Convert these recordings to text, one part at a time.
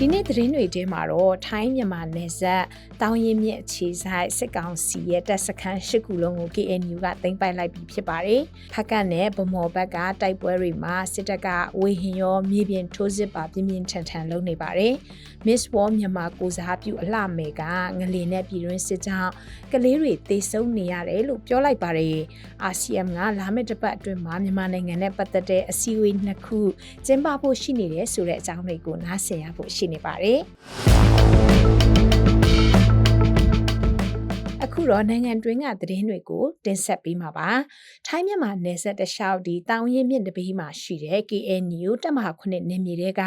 ဒီနေ့သတင်းတွေထဲမှာတော့ထိုင်းမြန်မာနယ်စပ်တောင်ရင်မြစ်အခြေဆိုင်စစ်ကောင်စီရဲ့တပ်စခန်း၈ခုလုံးကို KNU ကသိမ်းပိုက်လိုက်ပြီးဖြစ်ပါတယ်။ဖက်ကတ်နဲ့ဗမော်ဘက်ကတိုက်ပွဲတွေမှာစစ်တပ်ကဝေဟင်ရောမြေပြင်ထိုးစစ်ပါပြင်းပြင်းထန်ထန်လုပ်နေပါတယ်။ Miss War မြန်မာကိုစားပြုအလှမယ်ကငလင်နဲ့ပြည်တွင်းစစ်ကြောင့်ကလေးတွေသေဆုံးနေရတယ်လို့ပြောလိုက်ပါတယ်။ RCM ကလာမယ့်တစ်ပတ်အတွင်းမှာမြန်မာနိုင်ငံနဲ့ပတ်သက်တဲ့အစည်းအဝေးနှစ်ခုကျင်းပဖို့ရှိနေတယ်ဆိုတဲ့အကြောင်းတွေကိုနားဆင်ရဖို့ရှိနေပါတယ်။အခုတော့နိုင်ငံတွင်းကသတင်းတွေကိုတင်ဆက်ပေးမှာပါ။ထိုင်းမြန်မာနယ်စပ်တလျှောက်ဒီတောင်ရင်မြင့်တပေးမှာရှိတဲ့ KNU တပ်မဟာခုနှစ်နယ်မြေတွေက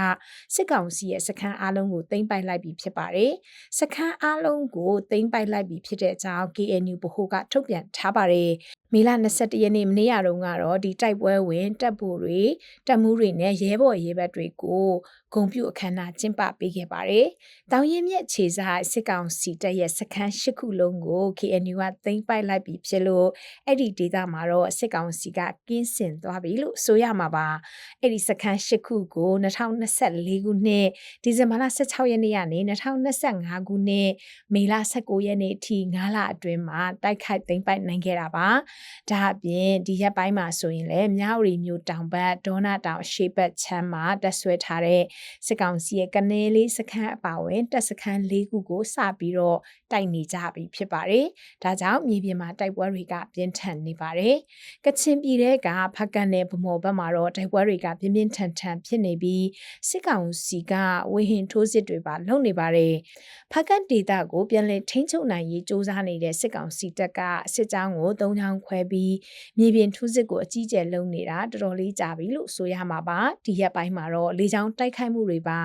စစ်ကောင်စီရဲ့စခန်းအားလုံးကိုသိမ်းပိုက်လိုက်ပြီဖြစ်ပါတယ်။စခန်းအားလုံးကိုသိမ်းပိုက်လိုက်ပြီဖြစ်တဲ့အကြောင်း KNU ဗဟိုကထုတ်ပြန်ထားပါတယ်။မေလ22ရက်နေ့မနေ့ကတုန်းကတော့ဒီတိုက်ပွဲဝင်တပ်ဖို့တွေတပ်မှုတွေနဲ့ရဲဘော်ရဲဘက်တွေကိုဂုံပြုအခမ်းအနားကျင်းပပေးခဲ့ပါတယ်။တောင်ရင်မြက်ခြေဆိုင်စစ်ကောင်စီတပ်ရဲ့စခန်း၈ခုလုံးကို KNU ကသိမ်းပိုက်လိုက်ပြီးဖြစ်လို့အဲ့ဒီဒေသမှာတော့စစ်ကောင်စီကကင်းစင်သွားပြီလို့ဆိုရမှာပါ။အဲ့ဒီစခန်း၈ခုကို2024ခုနှစ်ဒီဇင်ဘာလ16ရက်နေ့ကနေ2025ခုနှစ်မေလ19ရက်နေ့အထိ9လအတွင်းမှာတိုက်ခိုက်သိမ်းပိုက်နိုင်ခဲ့တာပါ။ဒါအပြင်ဒီရက်ပိုင်းမှာဆိုရင်လည်းမြဝတီမြို့တောင်ဘက်ဒေါနာတောင်ရှေ့ဘက်ချမ်းမှာတက်ဆွဲထားတဲ့စစ်ကောင်စီရဲ့ကနေလေးစခန်းအပါအဝင်တပ်စခန်း၄ခုကိုစပြီးတော့တိုက်နေကြပြီဖြစ်ပါတယ်။ဒါကြောင့်မြေပြင်မှာတိုက်ပွဲတွေကပြင်းထန်နေပါတယ်။ကချင်ပြည်တဲ့ကဖက်ကန်နဲ့ဗမော်ဘက်မှာတော့တိုက်ပွဲတွေကပြင်းပြင်းထန်ထန်ဖြစ်နေပြီးစစ်ကောင်စီကဝေဟင်ထိုးစစ်တွေပါလုပ်နေပါတယ်။ဖက်ကန်ဒေတာကိုပြန်လည်ထိန်းချုပ်နိုင်ရေးစ조사နေတဲ့စစ်ကောင်စီတပ်ကစစ်ကြောင်းကို၃ချောင်းခွဲပြီးမြေပြင်ထိုးစစ်ကိုအကြီးကျယ်လုပ်နေတာတော်တော်လေးကြာပြီလို့ဆိုရမှာပါဒီရက်ပိုင်းမှာတော့လေကြောင်းတိုက်ခိုက်မှုတွေပါ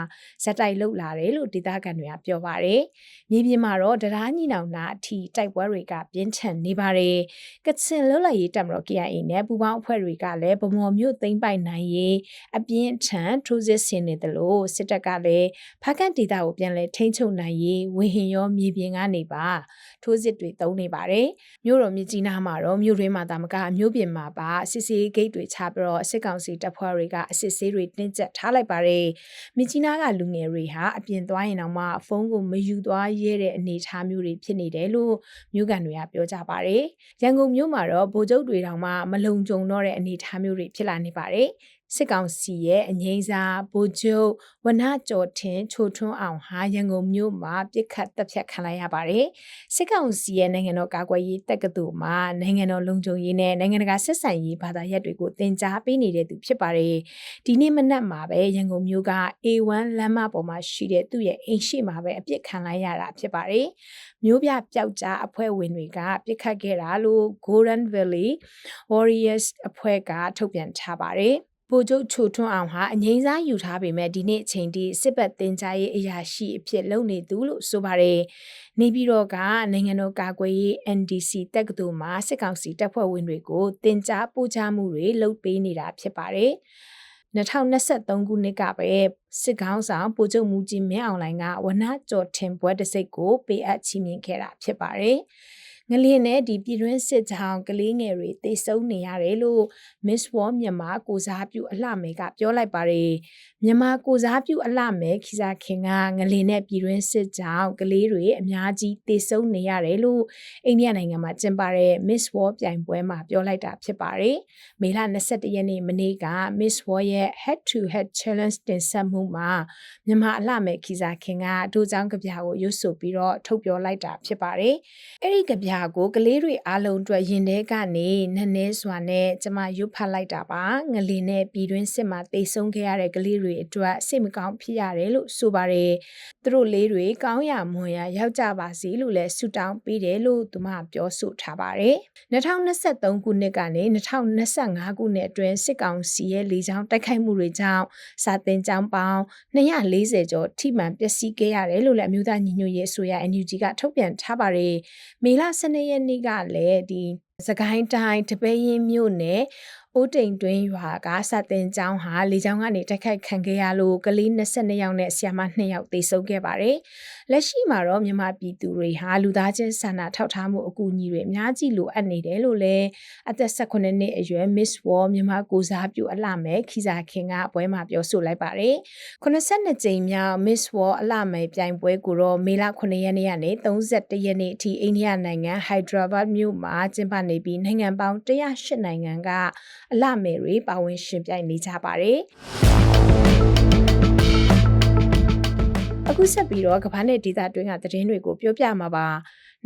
ဇက်တိုက်လုပ်လာတယ်လို့ဒေသခံတွေကပြောပါတယ်မြေပြင်မှာတော့တရားညီနောင်နာအထိတိုက်ပွဲတွေကပြင်းထန်နေပါတယ်ကချင်လွတ်လပ်ရေးတပ်မတော် KIA နဲ့ပူးပေါင်းအဖွဲ့တွေကလည်းဗမော်မြို့သိမ်းပိုက်နိုင်ရေးအပြင်းထန်ထိုးစစ်ဆင်နေတယ်လို့စစ်တပ်ကလည်းဖားကန်ဒေသကိုပြန်လည်ထိန်းချုပ်နိုင်ရေးဝေဟင်ရောမြေပြင်ကနေပါထိုးစစ်တွေသုံးနေပါတယ်မြို့တော်မြကြီးနားမှာတော့မြို့တွင်းမှာတာမကအမျိုးပြင်မှာပါစစ်စေးဂိတ်တွေချပြီးတော့စစ်ကောင်စီတပ်ဖွဲ့တွေကအစစ်ဆေးတွေတင်းကျပ်ထားလိုက်ပါတယ်မြကြီးနားကလူငယ်တွေဟာအပြင်သွားရင်တော့မှဖုန်းကိုမယူသွားရဲတဲ့အနေအထားမျိုးတွေဖြစ်နေတယ်လို့မြို့ကန်တွေကပြောကြပါတယ်ရန်ကုန်မြို့မှာတော့ဗိုလ်ချုပ်တွေတောင်မှမလုံခြုံတော့တဲ့အနေအထားမျိုးတွေဖြစ်လာနေပါတယ် စစ်ကောင်စီရဲ့အငိမ့်စားဗိုလ်ချုပ်ဝနကျော်ထင်းချိုထွန်းအောင်ဟာရန်ကုန်မြို့မှာပြစ်ခတ်တပ်ဖြတ်ခံလိုက်ရပါတယ်။စစ်ကောင်စီရဲ့နိုင်ငံတော်ကာကွယ်ရေးတက္ကသိုလ်မှာနိုင်ငံတော်လုံခြုံရေးနဲ့နိုင်ငံတကာဆက်ဆံရေးဘာသာရပ်တွေကိုသင်ကြားပေးနေတဲ့သူဖြစ်ပါတယ်။ဒီနေ့မနက်မှာပဲရန်ကုန်မြို့က A1 လမ်းမပေါ်မှာရှိတဲ့သူ့ရဲ့အိမ်ရှိမှာပဲအပြစ်ခံလိုက်ရတာဖြစ်ပါတယ်။မျိုးပြပျောက်ကြားအဖွဲ့ဝင်တွေကပြစ်ခတ်ခဲ့တာလို့ Golden Valley Warriors အဖွဲ့ကထုတ်ပြန်ထားပါတယ်။ ဗိုလ်ချုပ်ချိုထွန်းအောင်ဟာအငိမ့်စားယူထားပေမဲ့ဒီနေ့အချိန်ထိစစ်ပတ်တင်ကြားရေးအရာရှိအဖြစ်လုပ်နေသူလို့ဆိုပါတယ်။နေပြည်တော်ကနိုင်ငံတော်ကာကွယ်ရေး NDC တက္ကသိုလ်မှာစစ်ကောင်စီတပ်ဖွဲ့ဝင်တွေကိုတင်ကြားပို့ချမှုတွေလုပ်ပေးနေတာဖြစ်ပါတယ်။2023ခုနှစ်ကပဲစစ်ကောင်းဆောင်ပိုချုပ်မူကြီးမင်းအောင်လှိုင်ကဝနကျော်ထင်ပွဲတစ်စိတ်ကိုပေးအပ်ချီးမြှင့်ခဲ့တာဖြစ်ပါတယ်။ ငလင်းနဲ့ဒီပြည်တွင်းစစ်ကြောင်ကလေးငယ်တွေတေဆုံးနေရတယ်လို့ Miss War မြန်မာကိုစားပြုအလှမယ်ကပြောလိုက်ပါတယ်မြန်မာကိုစားပြုအလှမယ်ခီစာခင်ကငလင်းနဲ့ပြည်တွင်းစစ်ကြောင်ကလေးတွေအများကြီးတေဆုံးနေရတယ်လို့အိန္ဒိယနိုင်ငံမှာကျင်းပတဲ့ Miss War ပြိုင်ပွဲမှာပြောလိုက်တာဖြစ်ပါတယ်မေလ22ရက်နေ့မနေ့က Miss War ရဲ့ Head to Head Challenge တင်ဆက်မှုမှာမြန်မာအလှမယ်ခီစာခင်ကဒိုးချောင်းကြပြာကိုရွတ်ဆိုပြီးတော့ထုတ်ပြောလိုက်တာဖြစ်ပါတယ်အဲ့ဒီကြပြရာကိုကလေးတွေအားလုံးအတွက်ရင်ထဲကနေနည်းနည်းစွာနဲ့ကျမရွတ်ဖတ်လိုက်တာပါငလင်နဲ့ပြည်တွင်းစစ်မှာတိတ်ဆုံးခဲ့ရတဲ့ကလေးတွေအတွက်စိတ်မကောင်းဖြစ်ရတယ်လို့ဆိုပါတယ်သူတို့လေးတွေကောင်းရမွန်ရရောက်ကြပါစေလို့လည်းဆုတောင်းပေးတယ်လို့သူမပြောဆိုထားပါတယ်2023ခုနှစ်ကနေ2025ခုနှစ်အတွင်းစစ်ကောင်စီရဲ့လေကြောင်းတိုက်ခိုက်မှုတွေကြောင့်စာတင်ကျောင်းပေါင်း240ကျော်ထိမှန်ပျက်စီးခဲ့ရတယ်လို့လည်းအမျိုးသားညီညွတ်ရေးအစိုးရ NUG ကထုတ်ပြန်ထားပါတယ်မေလ12ရက်နေ့ကလည်းဒီစကိုင်းတိုင်းတပင်းရင်မြို့နယ်အိုးတိမ်တွင်းရွာကစတင်ကျောင်းဟာလေကျောင်းကနေတိုက်ခိုက်ခံခဲ့ရလို့ကလေး22ယောက်နဲ့ဆရာမ2ယောက်သေဆုံးခဲ့ပါတယ်။လက်ရှိမှာတော့မြန်မာပြည်သူတွေဟာလူသားချင်းစာနာထောက်ထားမှုအကူအညီတွေအများကြီးလိုအပ်နေတယ်လို့လည်းအသက်18နှစ်အရွယ် Miss War မြန်မာကိုစားပြုအလှမယ်ခီစာခင်ကပွဲမှာပြောဆိုလိုက်ပါတယ်။82ကြိမ်မြောက် Miss War အလှမယ်ပြိုင်ပွဲကိုတော့မေလ9ရက်နေ့ကနေ31ရက်နေ့အထိအိန္ဒိယနိုင်ငံ Hyderabad မြို့မှာကျင်းပနေပြီးနိုင်ငံပေါင်း108နိုင်ငံကအလှမယ်တွေပါဝင်ရှင်ပြိုင်နေကြပါတယ်။အခုဆက်ပြီးတော့ကမ္ဘာနဲ့ဒေသတွင်းကသတင်းတွေကိုပြောပြမှာပါ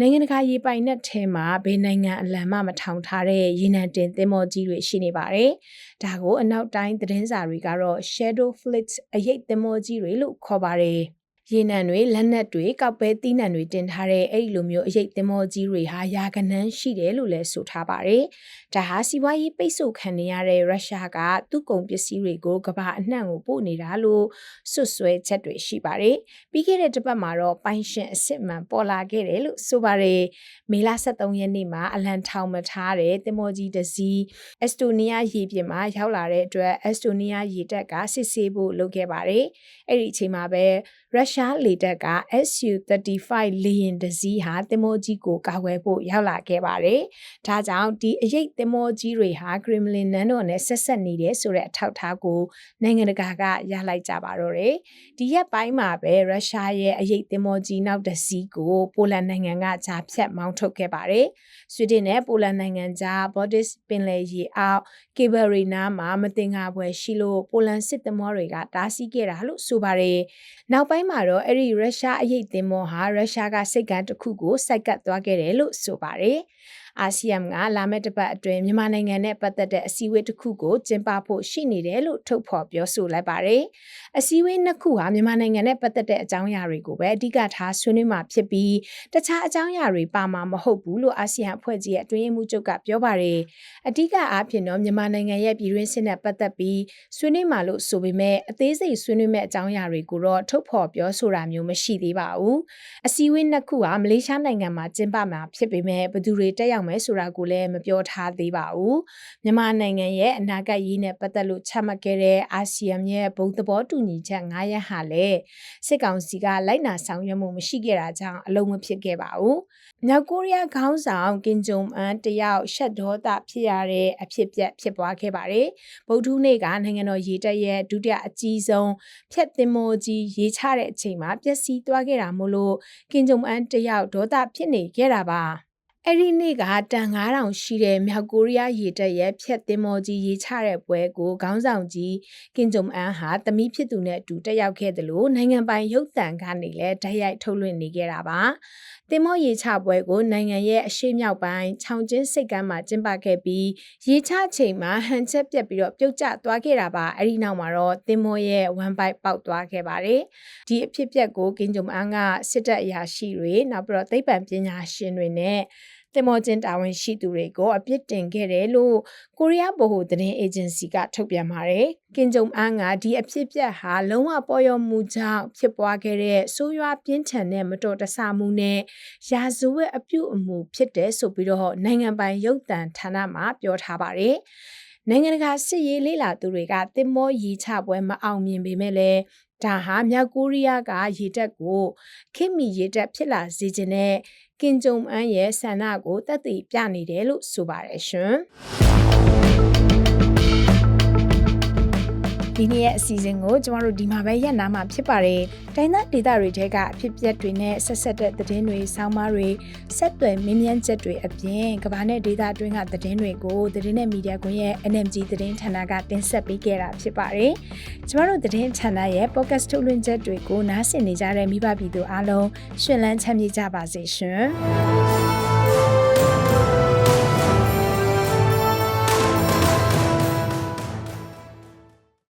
နိုင်ငံတကာရေပိုင်နက်ထဲမှာဘယ်နိုင်ငံအလံမှမထောင်ထားတဲ့ရေနံတင်သင်္ဘောကြီးတွေရှိနေပါတယ်။ဒါကိုအနောက်တိုင်းသတင်းစာတွေကတော့ Shadow Fleet အရေးသင်္ဘောကြီးတွေလို့ခေါ်ပါတယ်။ ရေနံတွေလက်နက်တွေကောက်ပဲသီးနှံတွေတင်ထားတဲ့အဲ့ဒီလိုမျိုးအရေးသင်္ဘောကြီးတွေဟာရာကနန်းရှိတယ်လို့လည်းဆိုထားပါတယ်။ဒါဟာစီးပွားရေးပိတ်ဆို့ခံနေရတဲ့ရုရှားကသူ့ကုန်ပစ္စည်းတွေကိုကမ္ဘာအနှံ့ကိုပို့နေတာလို့ဆွဆွဲချက်တွေရှိပါတယ်။ပြီးခဲ့တဲ့တစ်ပတ်မှာတော့ပိုင်ရှင်အစ်စ်မှန်ပေါ်လာခဲ့တယ်လို့ဆိုပါတယ်။မေလ23ရက်နေ့မှာအလံထောင်မထားတဲ့သင်္ဘောကြီးတစ်စီးအက်စတိုးနီးယားရေပြင်မှာရောက်လာတဲ့အတွက်အက်စတိုးနီးယားရေတပ်ကစစ်ဆေးဖို့လုပ်ခဲ့ပါတယ်။အဲ့ဒီအချိန်မှာပဲရုရှားလေတပ်က SU-35 လေယာဉ်တစ်စီးဟာသင်္ဘောကြီးကိုကာကွယ်ဖို့ရောက်လာခဲ့ပါတယ်။ဒါကြောင့်ဒီအရေးသင်္ဘောကြီးတွေဟာ Kremlin နန်းတော်နဲ့ဆက်ဆက်နေတယ်ဆိုတဲ့အထောက်အထားကိုနိုင်ငံတကာကရလိုက်ကြပါတော့တယ်။ဒီရက်ပိုင်းမှာပဲရုရှားရဲ့အရေးသင်္ဘောကြီးနောက်တစ်စီးကိုပိုလန်နိုင်ငံကဂျာဖြတ်မောင်းထုတ်ခဲ့ပါတယ်။ဆွီဒင်နဲ့ပိုလန်နိုင်ငံကြား Baltic ပင်လယ်ရေအောက်ကေဘရီနာမှာမတင်ငါပွဲရှိလို့ပိုလန်စစ်သင်္ဘောတွေကတားဆီးခဲ့တာလို့ဆိုပါတယ်။နောက်ပိုင်းမှာတော့အဲ့ဒီရုရှားအရေးသင်္ဘောဟာရုရှားကစိတ်ကမ်းတစ်ခုကိုစိုက်ကပ်သွားခဲ့တယ်လို့ဆိုပါတယ်။ အာဆီယံကလာမယ့်တစ်ပတ်အတွင်းမြန်မာနိုင်ငံနဲ့ပတ်သက်တဲ့အစည်းအဝေးတစ်ခုကိုကျင်းပဖို့ရှိနေတယ်လို့ထုတ်ဖော်ပြောဆိုလိုက်ပါတယ်။အစည်းအဝေးနှစ်ခုဟာမြန်မာနိုင်ငံနဲ့ပတ်သက်တဲ့အကြောင်းအရာတွေကိုပဲအဓိကထားဆွေးနွေးမှာဖြစ်ပြီးတခြားအကြောင်းအရာတွေပါမှာမဟုတ်ဘူးလို့အာဆီယံအဖွဲ့ကြီးရဲ့အတွင်းရေးမှူးချုပ်ကပြောပါတယ်။အဓိကအားဖြင့်တော့မြန်မာနိုင်ငံရဲ့ပြည်တွင်းစစ်နဲ့ပတ်သက်ပြီးဆွေးနွေးမှာလို့ဆိုပေမဲ့အသေးစိတ်ဆွေးနွေးမဲ့အကြောင်းအရာတွေကိုတော့ထုတ်ဖော်ပြောဆိုတာမျိုးမရှိသေးပါဘူး။အစည်းအဝေးနှစ်ခုဟာမလေးရှားနိုင်ငံမှာကျင်းပမှာဖြစ်ပေမဲ့ဘယ်သူတွေတက်ရောက်မယ်ဆိုတာကိုလည်းမပြောထားသေးပါဘူးမြန်မာနိုင်ငံရဲ့အနာဂတ်ရေးနဲ့ပတ်သက်လို့ချမှတ်ခဲ့တဲ့အာဆီယံရဲ့ဘုံသဘောတူညီချက်9ရပ်ဟာလည်းစစ်ကောင်စီကလိုက်နာဆောင်ရွက်မှုမရှိခဲ့တာကြောင့်အလုံးမဖြစ်ခဲ့ပါဘူးမြောက်ကိုရီးယားခေါင်းဆောင်ကင်ဂျုံအန်တယောက်ရှက်ဒေါသဖြစ်ရတဲ့အဖြစ်ပြက်ဖြစ်ပွားခဲ့ပါတယ်ဗုဒ္ဓနေ့ကနိုင်ငံတော်ရေတပ်ရဲ့ဒုတိယအကြီးဆုံးဖျက်သင်္ဘောကြီးရေချတဲ့အချိန်မှာပျက်စီးသွားခဲ့တာမို့လို့ကင်ဂျုံအန်တယောက်ဒေါသဖြစ်နေခဲ့တာပါ အဲ့ဒီနေ့ကတန်9000ရှိတဲ့မြောက်ကိုရီးယားရေတပ်ရဲ့ဖြတ်သင်္ဘောကြီးရေချတဲ့ပွဲကိုခေါင်းဆောင်ကြီးကင်ဂျုံအန်ဟာတမိဖြစ်သူနဲ့အတူတက်ရောက်ခဲ့တယ်လို့နိုင်ငံပိုင်ရုပ်သံကနေလည်းဓာတ်ရိုက်ထုတ်လွှင့်နေခဲ့တာပါ။တင်မောရေချပွဲကိုနိုင်ငံရဲ့အရှိမြောက်ပိုင်းချောင်ကျင်းစိတ်ကမ်းမှာကျင်းပခဲ့ပြီးရေချချိန်မှာဟန်ချက်ပြက်ပြီးတော့ပြုတ်ကျသွားခဲ့တာပါ။အဲ့ဒီနောက်မှာတော့တင်မောရဲ့ဝမ်ပိုက်ပေါက်သွားခဲ့ပါတယ်။ဒီအဖြစ်ပြက်ကိုကင်ဂျုံအန်ကစစ်တပ်အရာရှိတွေနောက်ပြီးတော့သိပ္ပံပညာရှင်တွေနဲ့ တင်မောကျင်းတာဝန်ရှိသူတွေကိုအပြစ်တင်ခဲ့တယ်လို့ကိုရီးယားဗဟိုသတင်းအေဂျင်စီကထုတ်ပြန်ပါတယ်။ကင်ဂျုံအန်ကဒီအဖြစ်ပြက်ဟာလုံးဝပေါ်ရောမှုကြောင့်ဖြစ်ပွားခဲ့တဲ့ဆိုးရွားပြင်းထန်တဲ့မတော်တဆမှုနဲ့ရာဇဝတ်အပြုအမူဖြစ်တယ်ဆိုပြီးတော့နိုင်ငံပိုင်ရုပ်သံဌာနမှပြောထားပါတယ်။နိုင်ငံတကာစစ်ရေးလေ့လာသူတွေကတင်မောရီချပွဲမအောင်မြင်ပေမဲ့လည်းဒါဟာမြောက်ကိုရီးယားကရေတပ်ကိုခိမီရေတပ်ဖြစ်လာစေခြင်းနဲ့ ကင်ဂျုံအန်ရဲ့ဆန္ဒကိုတက်တည်ပြနေတယ်လို့ဆိုပါတယ်ရှင် ဒီနေ့ရဲ့အစီအစဉ်ကိုကျမတို့ဒီမှာပဲရပ်နာမှာဖြစ်ပါတယ်။တိုင်းသားဒေသတွေထဲကအဖြစ်အပျက်တွေနဲ့ဆက်ဆက်တဲ့သတင်းတွေ၊ဆောင်းပါးတွေဆက်သွယ်မင်းမြန်းချက်တွေအပြင်ကမ္ဘာနဲ့ဒေသအတွင်းကသတင်းတွေကိုသတင်းနဲ့မီဒီယာကွန်ရဲ့ NMG သတင်းဌာနကတင်ဆက်ပေးခဲ့တာဖြစ်ပါတယ်။ကျမတို့သတင်းဌာနရဲ့ podcast ထုတ်လွှင့်ချက်တွေကိုနားဆင်နေကြတဲ့မိဘပြည်သူအားလုံးရှင်လန်းချမ်းမြေ့ကြပါစေရှင်။